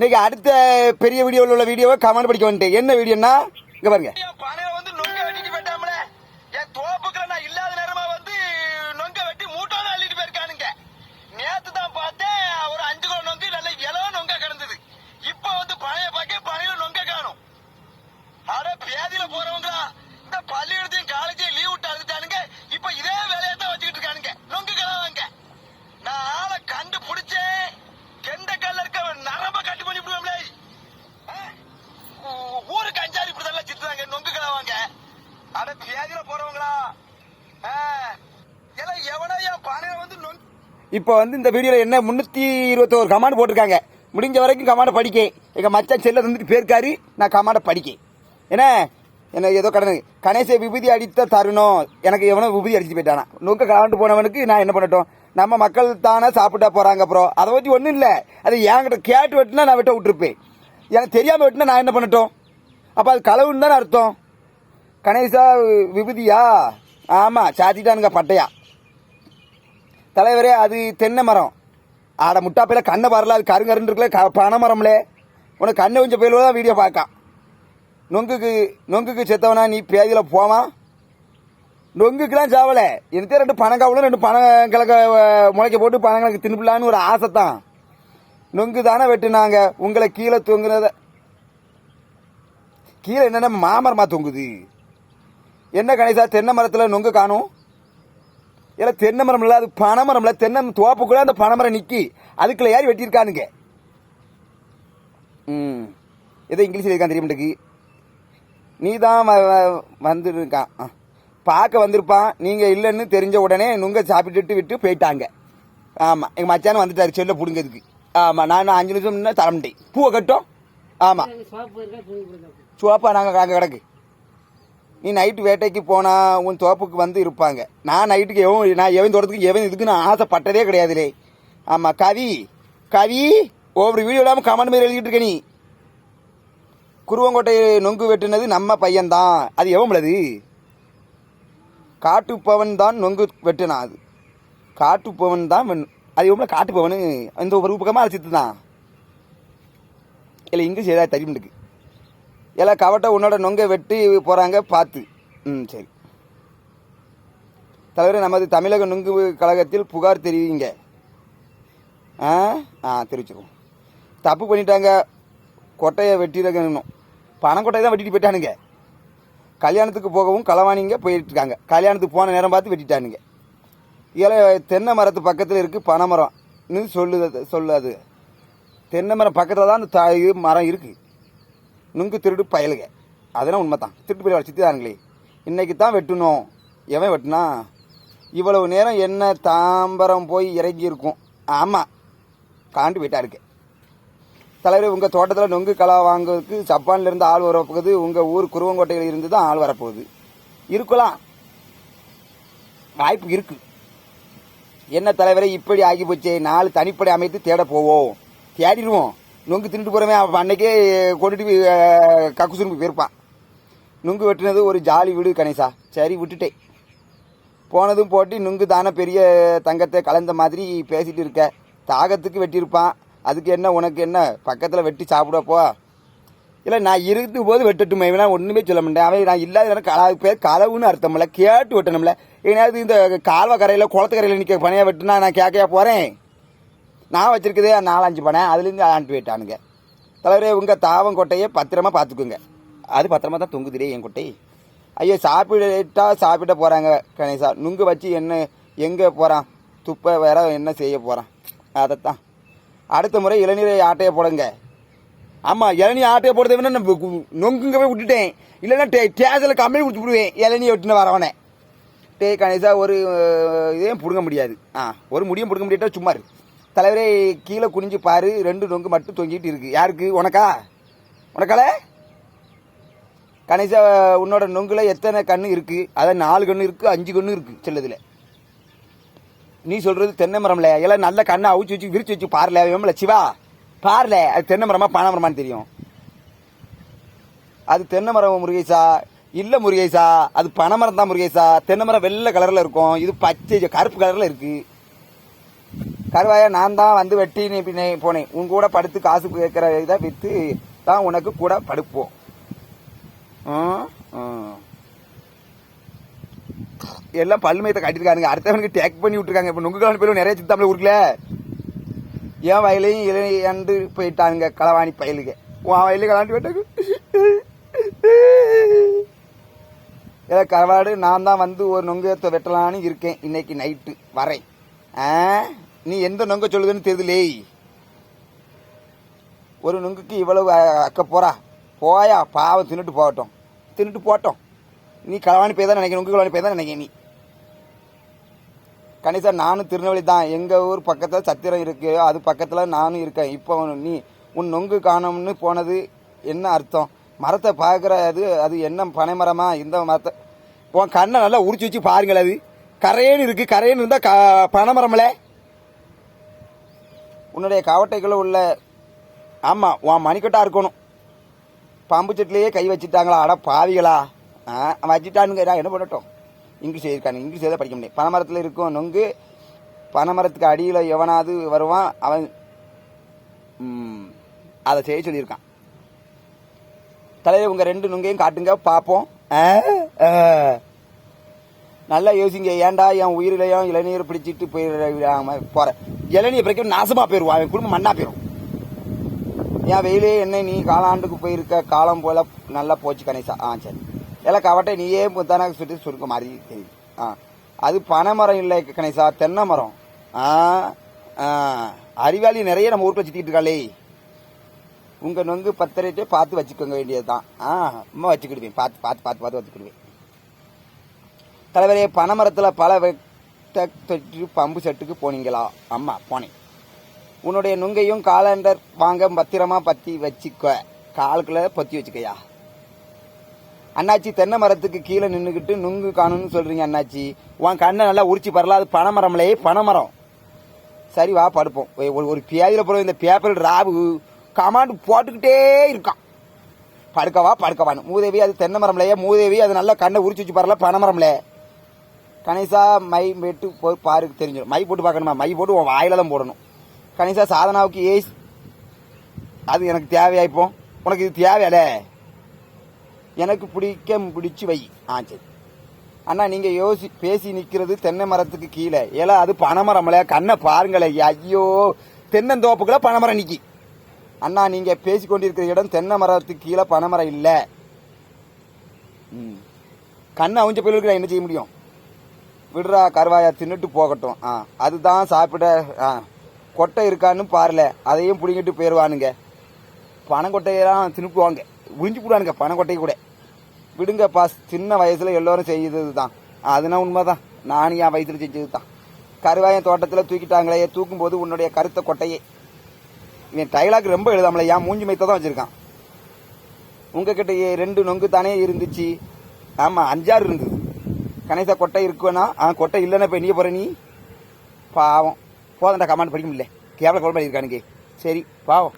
இன்னைக்கு அடுத்த பெரிய வீடியோவில் உள்ள வீடியோவை கமெண்ட் படிக்க வந்துட்டு என்ன வீடியோன்னா இங்க பாருங்க என் பனையில வந்து நொங்க வெட்டிட்டு போயிட்டாமல என் தோப்புக்குள்ள நான் இல்லாத நேரமா வந்து நொங்க வெட்டி மூட்டோட அள்ளிட்டு போயிருக்கானுங்க நேத்து தான் பார்த்தேன் ஒரு அஞ்சு கிலோ நொங்கு நல்ல இலவ நொங்க கிடந்தது இப்ப வந்து பனைய பார்க்க பனையில நொங்க காணும் அட பேதியில போறவங்களா இந்த பள்ளிக்கூடத்தையும் காலேஜையும் லீவ் விட்டு அழுதுட்டானுங்க இப்ப இதே வேலையை தான் வச்சுக்கிட்டு இருக்கானுங்க நொங்கு கிளவாங்க நான் ஆளை கண்டு பிடிச்சேன் கெண்ட கல்ல இருக்க நரம்ப கட்டு பண்ணி விடுவேன்ல ஊ- ஊருக்கு அஞ்சாறு இப்படி தான் சித்துறாங்க நொங்கு கிளவாங்க அட பேதியில போறவங்களா ஆ, எல்லாம் எவனோ என் பனையில வந்து நொங்கு இப்போ வந்து இந்த வீடியோவில் என்ன முந்நூற்றி இருபத்தோரு கமாண்ட் போட்டிருக்காங்க. முடிஞ்ச வரைக்கும் கமாண்டை படிக்க. எங்கள் மச்சான் செல்ல வந்துட்டு போயிருக்காரு. நான் கமாண்டை படிக்க. என்ன? என்ன ஏதோ கடன் கணேச விபூதி அடித்த தருணம். எனக்கு எவனோ விபூதி அடிச்சு போயிட்டானா. நோக்க கலாண்டு போனவனுக்கு நான் என்ன பண்ணட்டும்? நம்ம மக்கள் தானே சாப்பிட்டா போகிறாங்க அப்புறம் அதை பற்றி ஒன்றும் இல்லை. அது என்கிட்ட கேட்டு வெட்டினா நான் வெட்ட விட்டுருப்பேன். எனக்கு தெரியாமல் வெட்டினா நான் என்ன பண்ணட்டும்? அப்போ அது களவுன்னு தானே அர்த்தம். கணேசா விபூதியா? ஆமாம் சாத்திட்டானுங்க பட்டையா. தலைவரே அது தென்னை மரம். ஆட முட்டாப்பையில் கண்ணை வரல அது கருங்கருன்னு இருக்குல்ல க பனை மரம்லே. உனக்கு கண்ணை கொஞ்சம் போயில தான் வீடியோ பார்க்கான் நொங்குக்கு நொங்குக்கு செத்தவனா நீ பேதியில் போவான் நொங்குக்கெலாம் சாவலை. எனக்கு ரெண்டு பனங்காவலும் ரெண்டு பனங்கிழக்க முளைக்க போட்டு பனங்கிழக்கு தின்னுப்பிடலான்னு ஒரு ஆசை தான் நொங்கு தானே வெட்டுனாங்க. உங்களை கீழே தொங்குனத கீழே என்னென்ன மாமரமாக தொங்குது? என்ன கணேசா தென்னை மரத்தில் நொங்கு காணும்? இல்லை தென்னை மரம் இல்லை அது பனை மரம் இல்லை தென்னை தோப்புக்குள்ள அந்த பனை மரம் நிற்கி அதுக்குள்ள யார் வெட்டியிருக்கானுங்க? ம். ஏதோ இங்கிலீஷில் இருக்கான் தெரிய மாட்டேக்கு நீ தான் வந்துருக்கான். ஆ. பார்க்க வந்திருப்பான். நீங்கள் இல்லைன்னு தெரிஞ்ச உடனே நுங்க சாப்பிட்டுட்டு விட்டு போயிட்டாங்க. ஆமாம் எங்கள் மச்சான் வந்துட்டாரு செல்ல பிடுங்கிறதுக்கு. ஆமாம் நான் அஞ்சு நிமிஷம் முன்ன தரமுட்டேன். பூவை கட்டும். ஆமாம் சுவாப்பா நாங்கள் அங்கே கிடக்கு. நீ நைட்டு வேட்டைக்கு போனா உன் தோப்புக்கு வந்து இருப்பாங்க. நான் நைட்டுக்கு எவன் நான் எவன் தோட்டத்துக்கு எவன் இதுக்கு நான் ஆசைப்பட்டதே கிடையாதுலே. ஆமாம் கவி கவி ஒவ்வொரு வீடியோ இல்லாமல் கமெண்ட் மாதிரி எழுதிட்டு இருக்க நீ. குருவங்கோட்டை நொங்கு வெட்டுனது நம்ம பையன்தான். அது எவன்லது காட்டுப்பவன் தான் நொங்கு வெட்டுனான் அது. காட்டுப்பவன் தான் அது எவ்வளோ காட்டுப்பவனு? அந்த ஒரு பக்கமாக அழைச்சிட்டு தான் இல்லை இங்கிலீஷ் ஏதாவது தெரியுமுட்டுக்கு எல்லாம் கவட்டை உன்னோட நொங்க வெட்டி போகிறாங்க பார்த்து. ம் சரி. தலைவர் நமது தமிழக நுங்கு கழகத்தில் புகார் தெரிவிங்க. ஆ? ஆ தெரிவிச்சிருவோம். தப்பு பண்ணிட்டாங்க கொட்டையை வெட்டிடணும் பணக்கொட்டையை தான் வெட்டிட்டு போயிட்டானுங்க. கல்யாணத்துக்கு போகவும் களவாணிங்க போயிட்டுருக்காங்க கல்யாணத்துக்கு போன நேரம் பார்த்து வெட்டிட்டானுங்க. இலை தென்னை மரத்து பக்கத்தில் இருக்குது பனைமரம்னு சொல்லுது சொல்லாது. தென்னை மரம் பக்கத்தில் தான் அந்த த இது மரம் இருக்குது நுங்கு திருடு பயலுக. அதெல்லாம் உண்மை தான் திருட்டு போய் சித்திதானுங்களே இன்னைக்கு தான் வெட்டணும் எவன் வெட்டினா? இவ்வளவு நேரம் என்ன தாம்பரம் போய் இறங்கி இருக்கும் ஆமாம் காண்டு போயிட்டா இருக்கு. தலைவர் உங்கள் தோட்டத்தில் நொங்கு கலா வாங்குறதுக்கு ஜப்பான்லேருந்து ஆள் வரப்போகுது. உங்கள் ஊர் குருவங்கோட்டையில் இருந்து தான் ஆள் வரப்போகுது. இருக்கலாம். வாய்ப்பு இருக்கு. என்ன தலைவரை இப்படி ஆகி போச்சே. நாலு தனிப்படை அமைத்து தேட போவோம். தேடிடுவோம். நொங்கு தின்னுட்டு போகிறவன் அப்போ அன்னைக்கே கொண்டுட்டு போய் அஹ், கக்கு போயிருப்பான் நுங்கு வெட்டினது ஒரு ஜாலி வீடு கணேசா. சரி விட்டுட்டேன். போனதும் போட்டு நுங்கு தானே பெரிய தங்கத்தை கலந்த மாதிரி பேசிகிட்டு இருக்க. தாகத்துக்கு வெட்டியிருப்பான். அதுக்கு என்ன உனக்கு என்ன? பக்கத்தில் வெட்டி சாப்பிடப்போ இல்லை நான் இருக்கும் போது வெட்டட்டுமே. இவனா ஒன்றுமே சொல்ல மாட்டேன். அவன் நான் இல்லாத நேரம் கலா பேர் களவுன்னு அர்த்தமில்ல கேட்டு வெட்டணும்ல. ஏன்னா இந்த கால்வா கரையில் குளத்து கரையில் நிற்க பணியாக வெட்டுனா நான் கேட்கையா போகிறேன் நான் வச்சிருக்கதே நாலஞ்சு பனை அதுலேருந்து ஆண்டு போயிட்டானுங்க. தலைவரே உங்கள் தாவம் கொட்டையை பத்திரமா பார்த்துக்குங்க. அது பத்திரமா தான் தொங்குதுடே என் கொட்டை. ஐயோ சாப்பிட்டா சாப்பிட போகிறாங்க கணேசா. நுங்கு வச்சு என்ன எங்கே போகிறான் துப்பை வேற என்ன செய்ய போகிறான் அதைத்தான். அடுத்த முறை இளநீரை ஆட்டையை போடுங்க. ஆமாம் இளநீ ஆட்டையை போடுறத வேணா நான் நொங்குங்க போய் விட்டுட்டேன். இல்லைன்னா டே டேஜில் கம்பெனி கொடுத்து விடுவேன் இளநியை விட்டுன்னு வரவனே டே கணேசா ஒரு இதையும் பிடுங்க முடியாது. ஆ ஒரு முடியும் பிடுங்க முடியாட்டா சும்மா இரு. தலைவரே கீழே குனிஞ்சு பாரு ரெண்டு நொங்கு மட்டும் தொங்கிட்டு இருக்கு. யாருக்கு? உனக்கா? உனக்கால? கணேசா உன்னோட நொங்குல எத்தனை கண்ணு இருக்கு? அதான் நாலு கண்ணு இருக்கு அஞ்சு கண்ணு இருக்கு செல்லதுல. நீ சொல்றது தென்னை மரம்ல. எல்லாம் நல்ல கண்ணை அவிச்சு வச்சு விரிச்சு வச்சு பாருல வேமல சிவா பாருல. அது தென்னை மரமா பனை மரமான்னு தெரியும். அது தென்னை மரம் முருகேசா? இல்லை முருகேசா. அது பனை மரம் தான் முருகேசா. தென்னை மரம் வெள்ளை கலரில் இருக்கும். இது பச்சை கருப்பு கலரில் இருக்குது கருவாயா நான் தான் வந்து வெட்டி நீ போனேன். உன் கூட படுத்து காசு கேட்கிற இதை விற்று தான் உனக்கு கூட படுப்போம். எல்லாம் பல்லுமையத்தை கட்டிருக்கானுங்க அடுத்தவனுக்கு டேக் பண்ணி விட்டுருக்காங்க. இப்போ நுங்கு கலவாணி பயிலும் நிறைய சித்தாமல் ஊருக்குல. என் வயலையும் இளையண்டு போயிட்டானுங்க களவாணி பயலுக்கு உன் வயலையும் கலாண்டி போயிட்டாங்க. ஏதோ கரவாடு நான் தான் வந்து ஒரு நொங்கத்தை வெட்டலான்னு இருக்கேன். இன்னைக்கு நைட்டு வரேன் ஆ? நீ எந்த நொங்க சொல்லுதுன்னு தெரியலே ஒரு நொங்குக்கு இவ்வளவு அக்க போறா? போயா? பாவம் தின்னுட்டு போகட்டும். தின்னுட்டு போட்டோம் நீ களவாணி போய் தான் நினைக்க நொங்கு களவாணி போய் தான் நினைக்க நீ? கணிசா நானும் திருநெல்வேலி தான். எங்கள் ஊர் பக்கத்தில் சத்திரம் இருக்கு. அது பக்கத்தில் நானும் இருக்கேன். இப்போ நீ உன் நொங்கு காணோம்னு போனது என்ன அர்த்தம்? மரத்தை பார்க்குற அது அது என்ன பனை மரமா இந்த மரத்தை உன் கண்ணை நல்லா உரிச்சு வச்சு பாருங்கள் அது. கரையேன்னு இருக்குது கரையேன்னு இருந்தால் க பனை மரம்ல உன்னுடைய கவட்டைக்குள்ள உள்ள ஆமாம் உன் மணிக்கட்டாக இருக்கணும். பாம்பு செட்டிலேயே கை வச்சுட்டாங்களா? அட பாவிகளா. ஆ வச்சுட்டானுங்க. என்ன பண்ணட்டும்? இங்கிலீஷ் எழுதியிருக்காங்க இங்கிலீஷ் எதாவது படிக்க முடியும். பனைமரத்தில் இருக்கும் நொங்கு பனைமரத்துக்கு அடியில் எவனாவது வருவான் அவன் அதை செய்ய சொல்லியிருக்கான். தலைவர் உங்கள் ரெண்டு நுங்கையும் காட்டுங்க பார்ப்போம் ஆ. நல்லா யோசிங்க ஏன்டா என் உயிரிலையும் இளநீர் பிடிச்சிட்டு போயிடாம போகிறேன் இளநீர் பிடிக்க நாசமாக போயிடுவான் அவன் குடும்பம் மண்ணா போயிடும் என் வெயிலே என்ன நீ காலாண்டுக்கு போயிருக்க காலம் போல நல்லா போச்சு கணேசா. ஆ சரி. எல்லாம் கவட்டை நீயே தானே சுற்றி சுருக்க மாதிரி தெரியுது. ஆ அது பனை மரம் இல்லை கணேசா தென்னை மரம். ஆ அறிவாளி நிறைய நம்ம ஊருக்கு வச்சுக்கிட்டு இருக்காளே. உங்கள் நொங்கு பத்திரட்டே பார்த்து வச்சுக்கோங்க வேண்டியது தான் ஆ அம்மா வச்சுக்கிடுவேன். பார்த்து பார்த்து பார்த்து பார்த்து வச்சுக்கிடுவேன். தலைவரே பனைமரத்தில் பல வெட்ட தொற்று பம்பு செட்டுக்கு போனீங்களா? அம்மா போனேன். உன்னுடைய நுங்கையும் காலண்டர் வாங்க பத்திரமா பத்தி வச்சுக்க. காலுக்குள்ள பத்தி வச்சுக்கயா? அண்ணாச்சி தென்னை மரத்துக்கு கீழே நின்றுக்கிட்டு நுங்கு காணும்னு சொல்றீங்க அண்ணாச்சி. உன் கண்ணை நல்லா உரிச்சு பரல அது பனைமரம்லே பனைமரம். சரி வா படுப்போம். ஒரு- ஒரு- பியாதியில் போகிற இந்த பேப்பர் ராவு கமாண்டு போட்டுக்கிட்டே இருக்கான். படுக்கவா படுக்கவான்னு மூதேவி அது தென்னை மரம்லையே மூதேவி அது நல்லா கண்ணை உரிச்சு வச்சு பரல பனைமரம்லே. கணேசா மை வெட்டு போய் பாருக்கு தெரிஞ்சிடும். மை போட்டு பார்க்கணுமா? மை போட்டு உன் வாயில தான் போடணும். கணேசா சாதனாவுக்கு ஏஸ் அது எனக்கு தேவையா இப்போ? உனக்கு இது தேவையால எனக்கு பிடிக்க பிடிச்சி வை. ஆ சரி. அண்ணா நீங்கள் யோசி பேசி நிற்கிறது தென்னை மரத்துக்கு கீழே. ஏல அது பனைமரம்ல கண்ணை பாருங்களே. ஐயோ தென்னந்தோப்புக்குள்ள பனைமரம் நிற்கி அண்ணா நீங்கள் பேசி கொண்டிருக்கிற இடம் தென்னை மரத்துக்கு கீழே பனைமரம் இல்லை. ம். கண்ணை அவிஞ்ச நான் என்ன செய்ய முடியும்? விடுறா கருவாயா தின்னுட்டு போகட்டும். ஆ அதுதான் சாப்பிட ஆ கொட்டை இருக்கான்னு பாருல அதையும் பிடிங்கிட்டு போயிடுவானுங்க பனங்கொட்டையெல்லாம் தின்னுக்குவாங்க. உறிஞ்சு போடுவானுங்க பனங்கொட்டை கூட. விடுங்க பாஸ் சின்ன வயசில் எல்லோரும் செய்தது தான் அதுனா உண்மைதான். நானும் என் வயசில் செஞ்சது தான் கருவாயன் தோட்டத்தில் தூக்கிட்டாங்களே தூக்கும்போது உன்னுடைய கருத்த கொட்டையே. இவன் டைலாக் ரொம்ப எழுதாமல ஏன் மூஞ்சி மைத்த தான் வச்சுருக்கான். உங்ககிட்ட ரெண்டு நொங்கு தானே இருந்துச்சு. ஆமாம் அஞ்சாறு இருந்தது. கணேசா கொட்டை இருக்குன்னா ஆ கொட்டை இல்லைன்னா இப்போ நீங்க போகிற நீ. பாவம். போதண்டா கமாண்ட் படிக்க முடியல. கேவல கோல் பண்ணியிருக்கானுங்க சரி பாவம்.